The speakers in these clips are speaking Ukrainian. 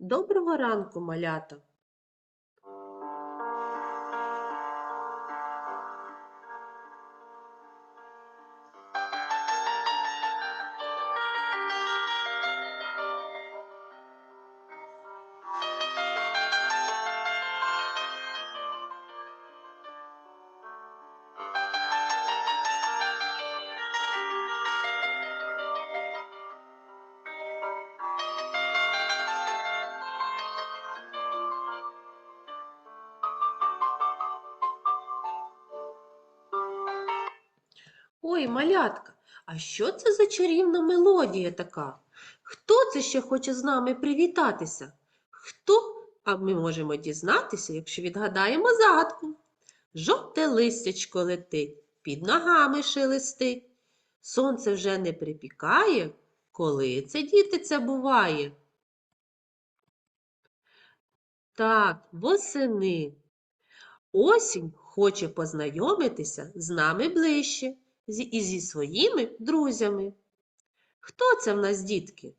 Доброго ранку, малята! Ой, малятка, а що це за чарівна мелодія така? Хто це ще хоче з нами привітатися? Хто? А ми можемо дізнатися, якщо відгадаємо загадку. Жовте листячко летить, під ногами шелестить. Сонце вже не припікає. Коли це, діти, це буває? Так, восени. Осінь хоче познайомитися з нами ближче і зі своїми друзями. Хто це в нас, дітки?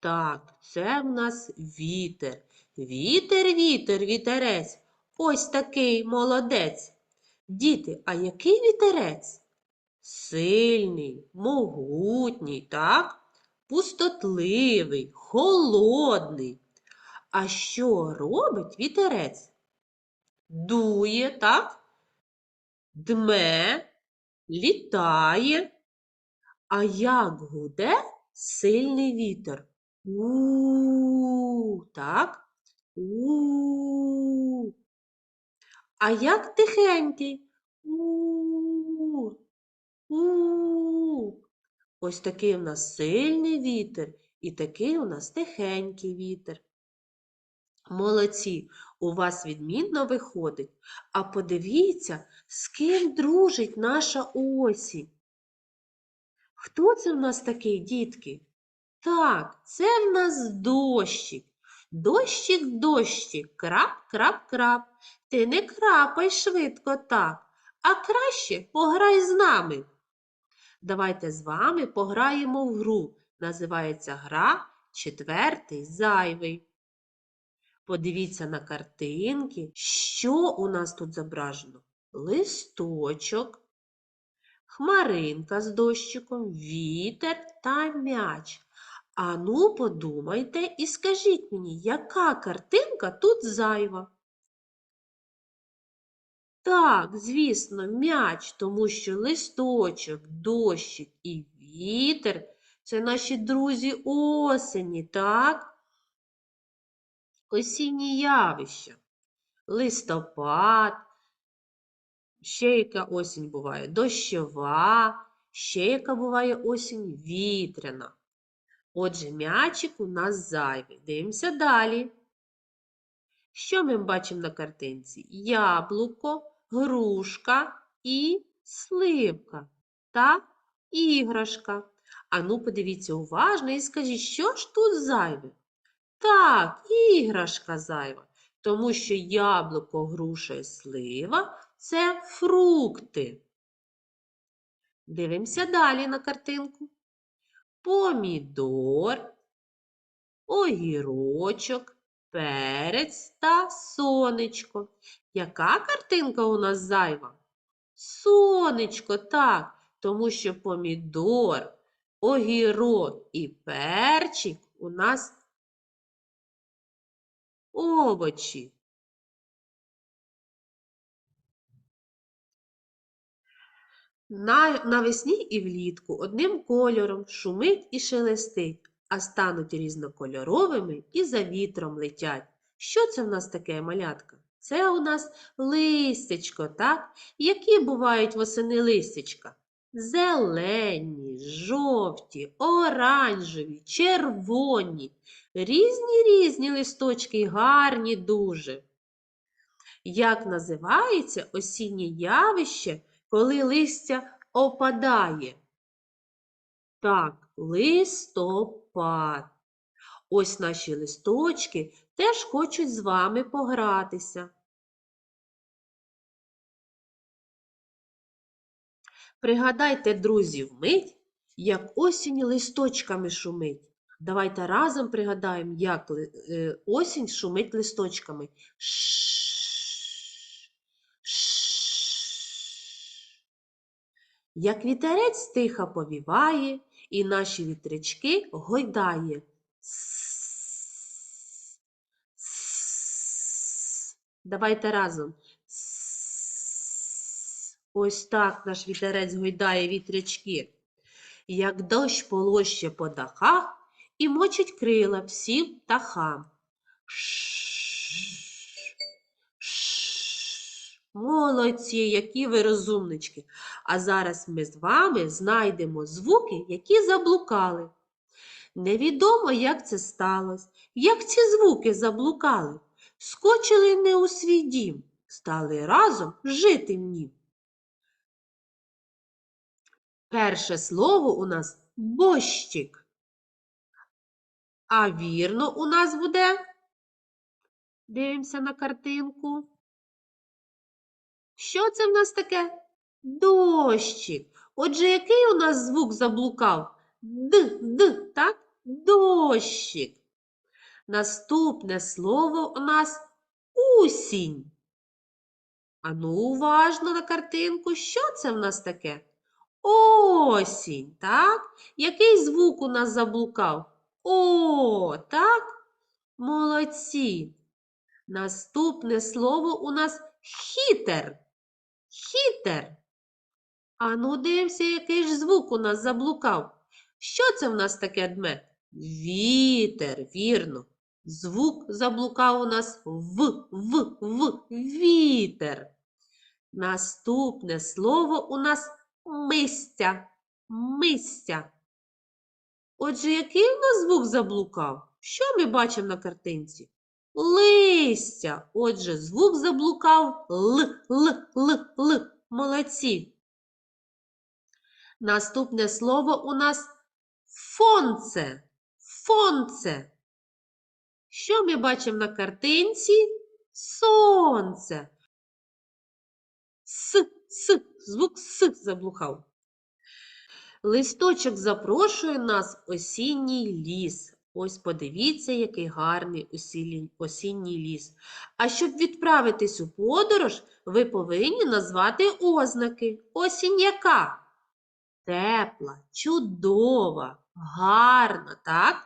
Так, це в нас вітер. Вітер, вітер, вітерець. Ось такий молодець. Діти, а який вітерець? Сильний, могутній, так? Пустотливий, холодний. А що робить вітерець? Дує, так? Дме, літає. А як гуде сильний вітер? У, так? У. А як тихенький? У. У. Ось такий у нас сильний вітер і такий у нас тихенький вітер. Молодці, у вас відмінно виходить. А подивіться, з ким дружить наша осінь. Хто це в нас такий, дітки? Так, це в нас дощик. Дощик, дощик, крап, крап, крап. Ти не крапай швидко так, а краще пограй з нами. Давайте з вами пограємо в гру. Називається гра четвертий зайвий. Подивіться на картинки, що у нас тут зображено? Листочок, хмаринка з дощиком, вітер та м'яч. Ану, подумайте і скажіть мені, яка картинка тут зайва? Так, звісно, м'яч, тому що листочок, дощик і вітер це наші друзі осені, так? Осінні явища. Листопад, ще яка осінь буває дощова, ще яка буває осінь вітряна. Отже, м'ячик у нас зайвий. Дивимося далі. Що ми бачимо на картинці? Яблуко, грушка і сливка та іграшка. Ану, подивіться уважно і скажіть, що ж тут зайве? Так, іграшка зайва, тому що яблуко, груша і слива це фрукти. Дивимося далі на картинку. Помідор, огірочок, перець та сонечко. Яка картинка у нас зайва? Сонечко, так, тому що помідор, огірок і перчик у нас овочі. На, навесні і влітку одним кольором шумить і шелестить, а стануть різнокольоровими і за вітром летять. Що це в нас таке, малятка? Це у нас листячко, так? Які бувають восени листячка? Зелені, жовті, оранжеві, червоні. Різні різні листочки, гарні дуже. Як називається осіннє явище, коли листя опадає? Так, листопад. Ось наші листочки теж хочуть з вами погратися. Пригадайте, друзі, вмить, як осінь листочками шумить. Давайте разом пригадаємо, як е, осінь шумить листочками. Як вітерець тихо повіває, і наші вітрячки гойдає. Давайте разом. Ось так наш вітерець гойдає вітрячки. Як дощ полоще по дахах і мочить крила всім птахам. Молодці, які ви розумнички. А зараз ми з вами знайдемо звуки, які заблукали. Невідомо, як це сталося, як ці звуки заблукали. Скочили не у свій дім, стали разом жити в нім. Перше слово у нас борщик. А вірно у нас буде. Дивимося на картинку. Що це в нас таке? Дощик. Отже, який у нас звук заблукав? Д, д, так? Дощик. Наступне слово у нас усінь. Ану, уважно на картинку. Що це в нас таке? Осінь, так? Який звук у нас заблукав? О, так? Молодці. Наступне слово у нас хітер. Хітер. Ану, дивимося, який ж звук у нас заблукав. Що це в нас таке дме? Вітер, вірно. Звук заблукав у нас в, в, в, вітер. Наступне слово у нас мистя. Мистя. Отже, який у нас звук заблукав? Що ми бачимо на картинці? Листя. Отже, звук заблукав Л, Л, Л, Л. Молодці. Наступне слово у нас фонце. Фонце. Що ми бачимо на картинці? Сонце. С, с, звук С заблукав. Листочок запрошує нас в осінній ліс. Ось подивіться, який гарний осінній ліс. А щоб відправитись у подорож, ви повинні назвати ознаки. Осінь яка? Тепла, чудова, гарна, так?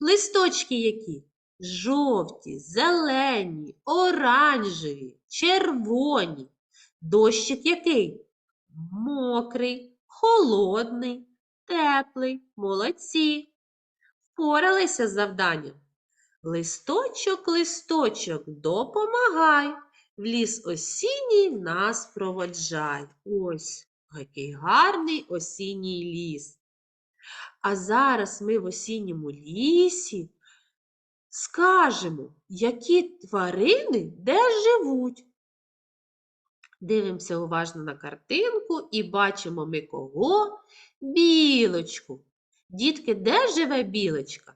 Листочки які? Жовті, зелені, оранжеві, червоні. Дощик який? Мокрий, холодний, теплий, молодці. Впоралися з завданням. Листочок, листочок, допомагай, в ліс осінній нас проводжай. Ось який гарний осінній ліс. А зараз ми в осінньому лісі скажемо, які тварини де живуть. Дивимося уважно на картинку і бачимо ми кого? Білочку. Дітки, де живе білочка?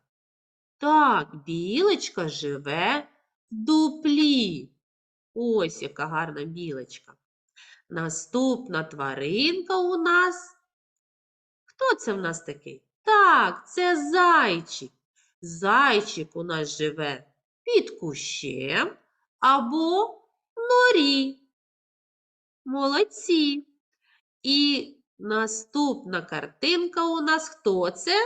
Так, білочка живе в дуплі. Ось яка гарна білочка. Наступна тваринка у нас. Хто це в нас такий? Так, це зайчик. Зайчик у нас живе під кущем або в норі. Молодці. І наступна картинка у нас хто це?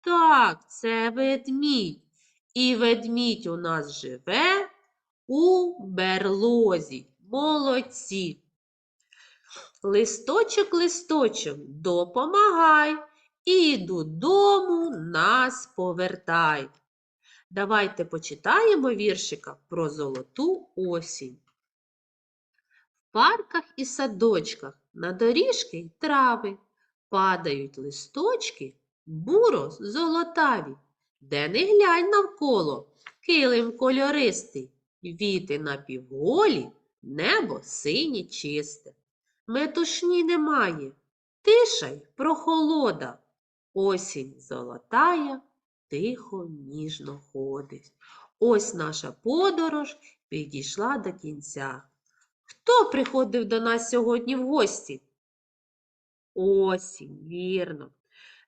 Так, це ведмідь. І ведмідь у нас живе у берлозі. Молодці. Листочок, листочок, допомагай і додому нас повертай. Давайте почитаємо віршика про золоту осінь. Парках і садочках на доріжки й трави падають листочки буро золотаві, де не глянь навколо, килим кольористий, віти на півголі, небо синє чисте. Метушні немає, тиша й прохолода, осінь золотая, тихо ніжно ходить. Ось наша подорож підійшла до кінця. Хто приходив до нас сьогодні в гості? Осінь, вірно.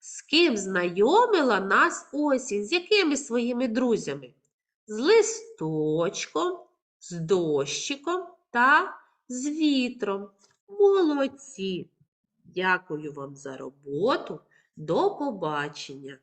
з ким знайомила нас осінь, з якими своїми друзями? З листочком, з дощиком та з вітром. Молодці! Дякую вам за роботу. До побачення!